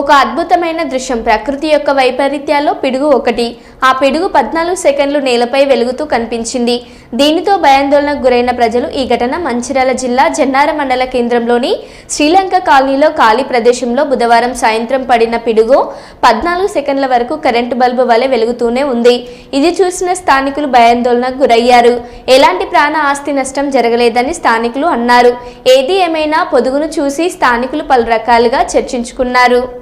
ఒక అద్భుతమైన దృశ్యం. ప్రకృతి యొక్క వైపరీత్యాల్లో పిడుగు ఒకటి. ఆ పిడుగు పద్నాలుగు సెకండ్లు నేలపై వెలుగుతూ కనిపించింది. దీనితో భయాందోళనకు గురైన ప్రజలు ఈ ఘటన మంచిర్యాల జిల్లా జన్నార మండల కేంద్రంలోని శ్రీలంక కాలనీలో ఖాళీ ప్రదేశంలో బుధవారం సాయంత్రం పడిన పిడుగు పద్నాలుగు సెకండ్ల వరకు కరెంటు బల్బు వలె వెలుగుతూనే ఉంది. ఇది చూసిన స్థానికులు భయాందోళనకు గురయ్యారు. ఎలాంటి ప్రాణ ఆస్తి నష్టం జరగలేదని స్థానికులు అన్నారు. ఏది ఏమైనా పొదుగును చూసి స్థానికులు పలు రకాలుగా చర్చించుకున్నారు.